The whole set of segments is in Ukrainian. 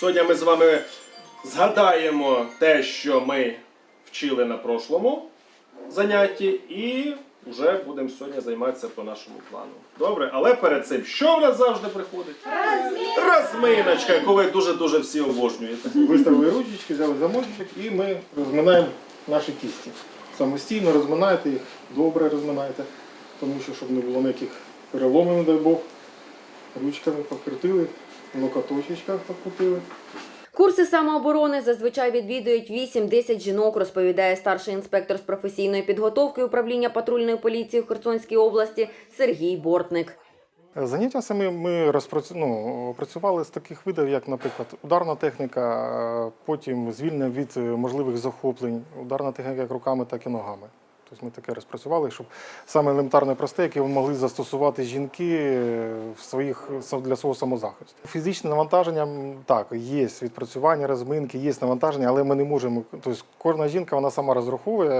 Сьогодні ми з вами згадаємо те, що ми вчили на прошлому занятті, і вже будемо сьогодні займатися по нашому плану. Добре, але перед цим, що в нас завжди приходить? Розминочка, яку ви дуже-дуже всі обожнюєте. Виставили ручечки, взяли замочок і ми розминаємо наші кісті. Самостійно розминайте їх, добре розминайте, тому що щоб не було ніяких переломів, не дай Бог. Ручками покрутили, локоточечках покрутили. Курси самооборони зазвичай відвідують 8-10 жінок, розповідає старший інспектор з професійної підготовки управління патрульної поліції в Херсонській області Сергій Бортник. Заняття самі ми розпрацю... ну, працювали з таких видів, як, наприклад, ударна техніка, потім звільнення від е, можливих захоплень, ударна техніка як руками, так і ногами. Тобто ми таке розпрацювали, щоб саме елементарне просте, яке могли застосувати жінки е, в своїх, для свого самозахисту. Фізичне навантаження так, є відпрацювання, розминки, є навантаження, але ми не можемо. Тобто кожна жінка вона сама розраховує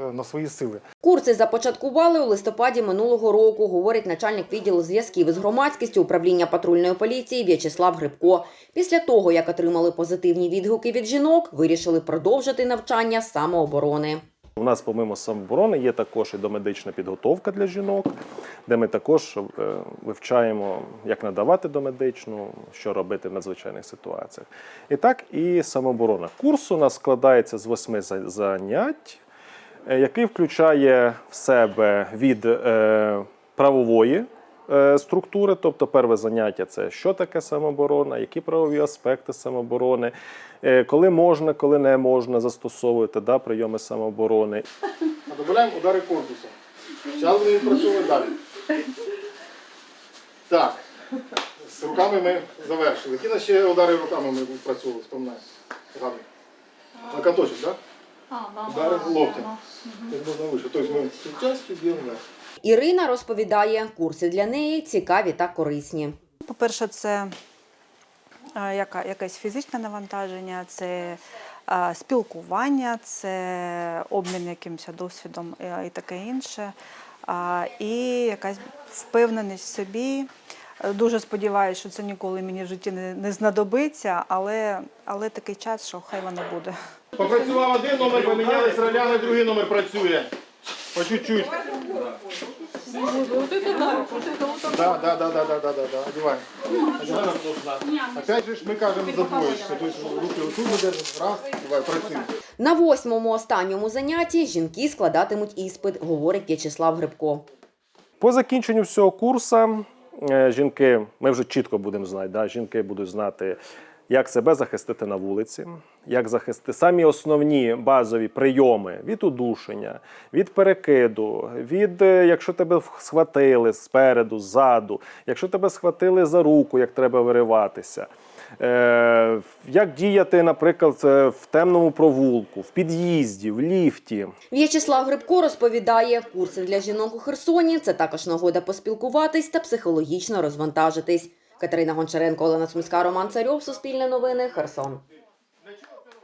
е, на свої сили. Курси започаткували у листопаді минулого року, говорить начальник відділу зв'язків із громадськістю управління патрульної поліції В'ячеслав Грибко. Після того, як отримали позитивні відгуки від жінок, вирішили продовжити навчання самооборони. У нас, помимо самооборони, є також і домедична підготовка для жінок, де ми також е, вивчаємо, як надавати домедичну, що робити в надзвичайних ситуаціях. І так, і самооборона. Курс у нас складається з восьми занять, е, який включає в себе від е, правової структури, тобто перше заняття це що таке самооборона, які правові аспекти самооборони, е, коли можна, коли не можна застосовувати да, прийоми самооборони. А додаємо удари корпусом. Зараз ми відпрацьовуємо далі. Так. З руками ми завершили. Які на ще удари руками ми відпрацьовували, вспоминаю. Згадую. Локоточок, так? Да, Удари да, локтем. Як можна вище. Тобто ми частю б'ємо. Ірина розповідає, курси для неї цікаві та корисні. По-перше, це е, яка, якесь фізичне навантаження, це е, спілкування, це обмін якимось досвідом е, і таке інше. А, І якась впевненість в собі. Дуже сподіваюся, що це ніколи мені в житті не, не знадобиться, але, але такий час, що хай воно буде. Попрацював один номер, помінялись ролями, другий номер працює. По чуть-чуть. Да, да, да, да, да, да, да, да. Одеваем. Опять же ж ми кажемо за двоєчку. Тобто руки отут буде, раз, давай, працюємо. На восьмому останньому занятті жінки складатимуть іспит, говорить В'ячеслав Грибко. По закінченню всього курсу е, жінки, ми вже чітко будемо знати, да, жінки будуть знати, як себе захистити на вулиці, як захистити самі основні базові прийоми від удушення, від перекиду, від е, якщо тебе схватили спереду, ззаду, якщо тебе схватили за руку, як треба вириватися. Е, як діяти, наприклад, е, в темному провулку, в під'їзді, в ліфті. В'ячеслав Грибко розповідає, курси для жінок у Херсоні це також нагода поспілкуватись та психологічно розвантажитись. Катерина Гончаренко, Олена Сумська, Роман Царьов, Суспільне новини, Херсон.